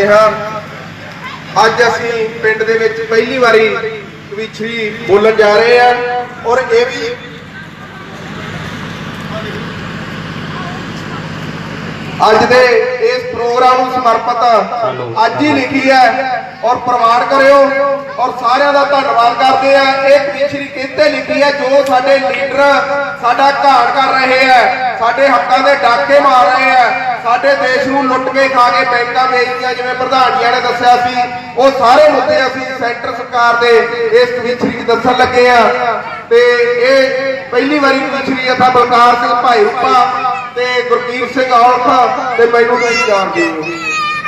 ਕਰਦੇ ਹਾਂ। ਅੱਜ ਅਸੀਂ ਪਿੰਡ ਦੇ ਵਿੱਚ ਪਹਿਲੀ ਵਾਰੀ ਕਵਿਛਰੀ ਬੋਲਣ ਜਾ ਰਹੇ ਆ ਔਰ ਇਹ ਵੀ ਅੱਜ ਦੇ ਇਸ ਪ੍ਰੋਗਰਾਮ ਨੂੰ ਸਮਰਪਿਤ ਅੱਜ ਹੀ ਲਿਖੀ ਹੈ ਔਰ ਪ੍ਰਵਾਨ ਕਰਿਓ ਔਰ ਸਾਰਿਆਂ ਦਾ ਧੰਨਵਾਦ ਕਰਦੇ ਆ ਇਹ ਕਵਿਛਰੀ ਕਿੱਥੇ ਲਿਖੀ ਹੈ? ਜੋ ਸਾਡੇ ਲੀਡਰ ਸਾਡਾ ਘਾਣ ਕਰ ਰਹੇ ਆ ਸਾਡੇ ਹੱਕਾਂ ਦੇ ਡਾਕੇ ਮਾਰ ਰਹੇ ਆ। ਸਾਡੇ ਦੇਸ਼ ਨੂੰ ਲੁੱਟ ਕੇ ਖਾ ਕੇ ਬੈਂਕਾਂ ਵੇਚਦੀਆਂ ਜਿਵੇਂ ਪ੍ਰਧਾਨ ਜੀ ਨੇ ਦੱਸਿਆ ਸੀ। ਉਹ ਸਾਰੇ ਮੁੱਦੇ ਅਸੀਂ ਸੈਂਟਰ ਸਰਕਾਰ ਦੇ ਇਸ ਕਵਿਛਰੀ 'ਚ ਦੱਸਣ ਲੱਗੇ ਆ। ਤੇ ਇਹ ਪਹਿਲੀ ਵਾਰੀ ਕਵਿਛਰੀ ਅਥਾ ਬਲਕਾਰ ਸਿੰਘ ਭਾਈ ਰੂਪਾ ਤੇ ਗੁਰਕੀਰਤ ਸਿੰਘ ਔਲਖ ਤੇ ਮੈਨੂੰ ਤੁਸੀਂ ਜਾਣਦੇ ਹੋ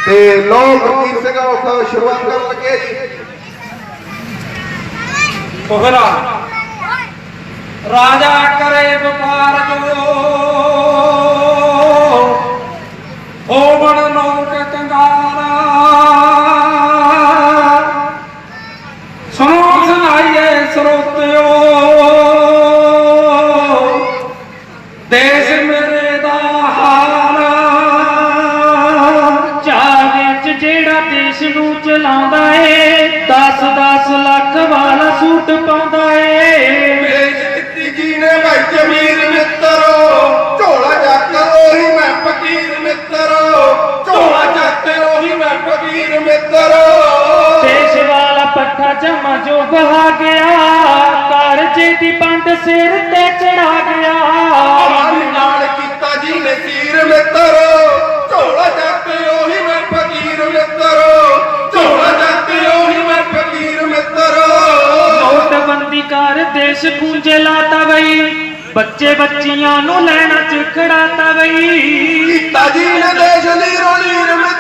ਤੇ ਲੋ ਗੁਰਕੀਰਤ ਸਿੰਘ ਔਲਖ, ਸ਼ੁਰੂਆਤ ਕਰਨ ਲੱਗੇ ਜੀ। ਕੋਹਰਾ ਰਾਜਾ ਕਰੇ ਵਪਾਰ ਜੋ। ਹੋਵਣ ਨੌਕ ਕੰਗਾਰਾ। ਸੁਣੋ ਸੁਣਾਈਏ ਸਰੋਤਿਓ। ਦੇਸ਼ ਮੇਰੇ ਦਾ ਹਾਲ ਚਾਹ ਵਿੱਚ ਜਿਹੜਾ ਦੇਸ਼ ਨੂੰ ਚਲਾਉਂਦਾ ਏ 10 10 ਲੱਖ ਮਿੱਤਰੋ ਦੇਸ਼ ਵਾਲਾ ਪੱਠਾ ਜਮਾ ਜੋ ਬਹਾ ਗਿਆ ਕਰਜ਼ੇ ਦੀ ਪੰਡ ਸਿਰ ਤੇ ਚੜਾ ਗਿਆ। ਆਵਾਜ਼ ਨਾਲ ਕੀਤਾ ਜੀ ਨੇ ਤੀਰ ਮਿੱਤਰੋ ਝੋਲਾ ਚੱਕ ਉਹੀ ਮੈਂ ਫਕੀਰ ਮਿੱਤਰੋ ਝੋਲਾ ਚੱਕ ਉਹੀ ਮੈਂ ਫਕੀਰ ਮਿੱਤਰੋ। ਨੋਟਬੰਦੀ ਕਰ ਦੇਸ਼ ਖੂੰਜੇ ਲਾਤਾ ਬਈ ਬੱਚੇ ਬੱਚੀਆਂ ਨੂੰ ਲੈਣਾ ਚ ਖੜਾਤਾ ਬਈ। ਕੀਤਾ ਜੀ ਨੇ ਦੇਸ਼ ਦੀ ਰੋਲੀਰ ਮਿੱਤਰੋ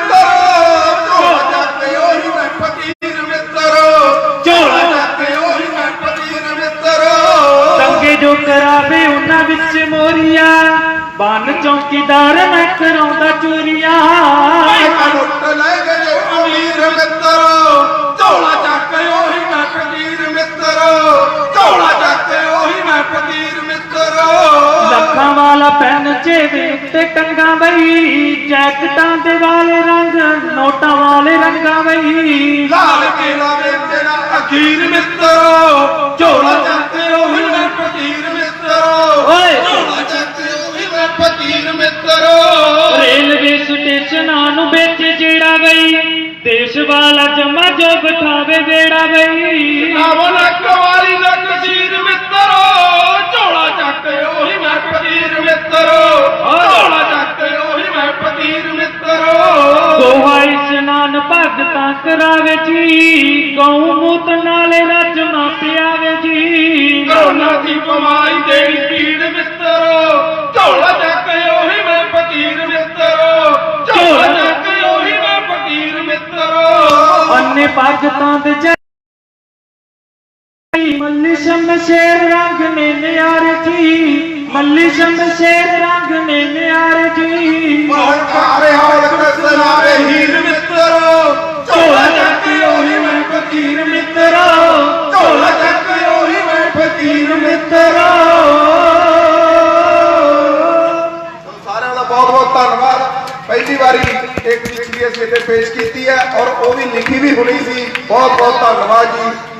ਵਿੱਚ ਮੋਰੀਆ ਬਨ ਚੌਕੀਦਾਰ ਮੈਂ ਕਰਾਉਂਦਾ ਚੋਰੀਆਂ। ਮੈਂ ਲੁੱਟ ਲੈ ਗਏ ਅਮੀਰ ਮਿੱਤਰੋ। ਝੋਲਾ ਚੱਕ ਉਹੀ ਮੈਂ ਫਕੀਰ ਮਿੱਤਰੋ। ਝੋਲਾ ਚੱਕ ਉਹੀ ਮੈਂ ਫਕੀਰ ਮਿੱਤਰੋ। ਲੱਖਾਂ ਵਾਲਾ ਪੈਨ ਚੇਵੇ ਉੱਤੇ ਟੰਗਾ ਬਈ ਜੈਕਟਾਂ ਦੇ ਵਾਲੇ ਰੰਗ ਨੋਟਾਂ ਵਾਲੇ ਰੰਗਾਂ ਬਈ। ਲਾਲ ਕੇਲਾ ਵੇਚਣਾ ਅਖੀਰ ਮਿੱਤਰੋ ਝੋਲਾ ਚੱਕ ਉਹੀ ਮੈਂ ਫਕੀਰ ਮਿੱਤਰੋ ਓਏ। ਝੋਲਾ ਚੱਕ ਉਹੀ ਮੈਂ ਮਿੱਤਰੋ ਰੇਲਵੇ ਸਟੇਸ਼ਨਾਂ ਨੂੰ ਵਿੱਚ ਜਿਹੜਾ ਬਈ ਦੇਸ਼ ਵਾਲਾ ਜਮਾ ਜੋ ਬਿਠਾਵੇ ਵੇੜਾ ਬਈ। ਆਵਨ ਕਵਾਰੀ ਦਾ ਕਸੀਰ ਮਿੱਤਰੋ ਝੋਲਾ ਚੱਕ ਉਹੀ ਮੈਂ ਫਕੀਰ ਮਿੱਤਰੋ। ਝੋਲਾ ਚੱਕ ਉਹੀ ਮੈਂ ਫਕੀਰ ਮਿੱਤਰੋ। ਗੋਹਾ ਇਸ਼ਨਾਨ ਭਗਤਾਂ ਕਰਾਵੇ ਜੀ ਗਊ ਮੂਤ ਨਾਲੇ ਰਜਮਾ ਪਿਆਵੇ ਜੀ। ਕਰੋਨਾ ਦੀ ਕਮਾਈ ਦੇਣੀ ਪੀੜ ਮਿੱਤਰੋ ਝੋਲਾ ਚੱਕ ਉਹੀ ਮੈਂ ਫਕੀਰ ਮਿੱਤਰੋ ਝੋਲਾ ਚੱਕ ਉਹੀ ਮੈਂ ਫਕੀਰ ਮਿੱਤਰੋ ਅੰਨੇ ਭਗਤਾਂ ਦੇ ਜੈ ਮੱਲੀ ਸ਼ਮਸ਼ੇਰ ਰੰਗ ਨੇ ਨਿਆਰ ਜੀ ਮੱਲੀ ਸ਼ਮਸ਼ੇਰ ਰੰਗ ਨੇ ਨਿਆਰ ਜੀ ਮੋਹਨ ਕਾਰੇ ਹੌਲ ਕਸਨਾਵੇ ਹੀਰ ਮਿੱਤਰੋ। ਝੋਲਾ ਚੱਕ ਉਹੀ ਮੈਂ ਫਕੀਰ ਮਿੱਤਰੋ। ਝੋਲਾ ਚੱਕ ਉਹੀ ਮੈਂ ਫਕੀਰ ਮਿੱਤਰੋ। ਸਾਰਿਆਂ ਦਾ ਬਹੁਤ ਬਹੁਤ ਧੰਨਵਾਦ। ਪਹਿਲੀ ਵਾਰੀ ਇੱਕ ਪਿਛਲੀ ਅਸੀਂ ਇੱਥੇ ਪੇਸ਼ ਕੀਤੀ ਹੈ ਔਰ ਉਹ ਵੀ ਲਿਖੀ ਵੀ ਹੋਣੀ ਸੀ। ਬਹੁਤ ਬਹੁਤ ਧੰਨਵਾਦ ਜੀ।